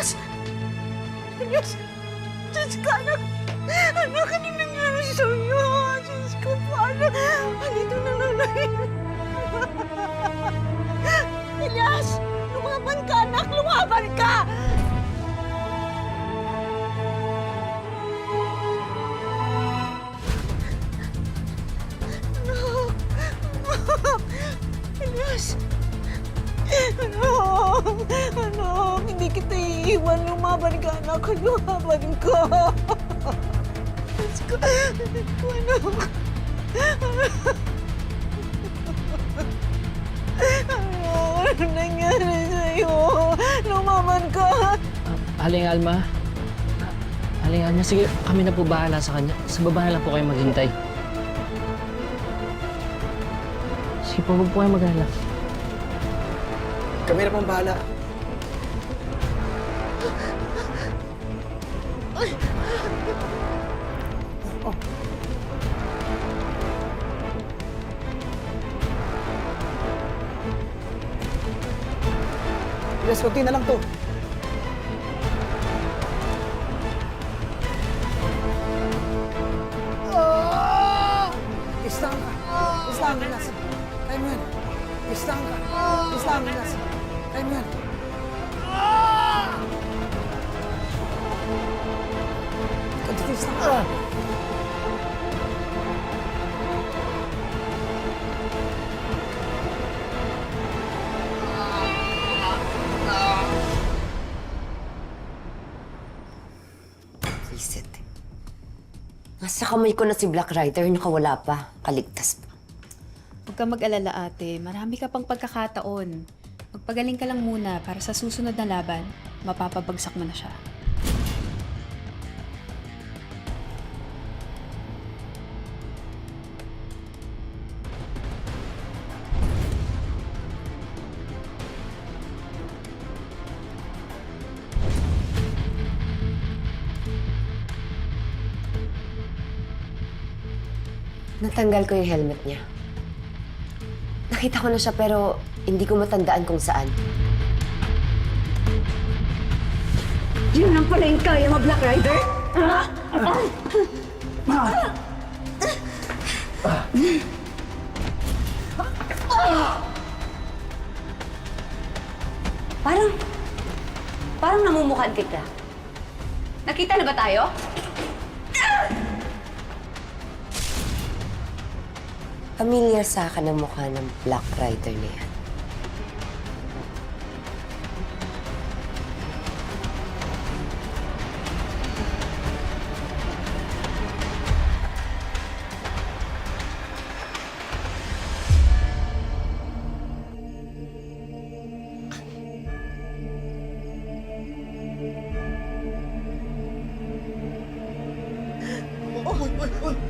Elias! Elias! Diyos ko, anak! Anak, ano nangyari sa'yo? Diyos ko, paano? Andito na nanay. Elias! Lumaban ka, anak! Iiwan. Lumaban ka, anak. Lumaban ka. Diyos ko. Diyos ko, anak. Ano nangyari sa'yo? Lumaban ka. Aling Alma. Aling Alma, sige, kami na po bahala sa kanya. Sa baba na lang po kayo maghintay. Sige po, huwag po kayo mag-alala. Kami na pong bahala. Oh. Yes, konti na lang to. Islang ka. Islang ka, Nas. Kaya mo yan. Islang ka. Islang ka, Nas. Kaya mo yan. Ka. Visit. Nasa kamay ko na si Black Rider, nakawala pa. Kaligtas pa. Huwag ka mag-alala ate, marami ka pang pagkakataon. Magpagaling ka lang muna para sa susunod na laban, mapapabagsak mo na siya. Natanggal ko yung helmet niya. Nakita ko na siya pero hindi ko matandaan kung saan. Yun lang pala yung kaya mo, Black Rider? Parang, parang namumukhaan kita. Nakita na ba tayo? Familiar sa akin ang mukha ng Black Rider na yan. Uy, uy, uy!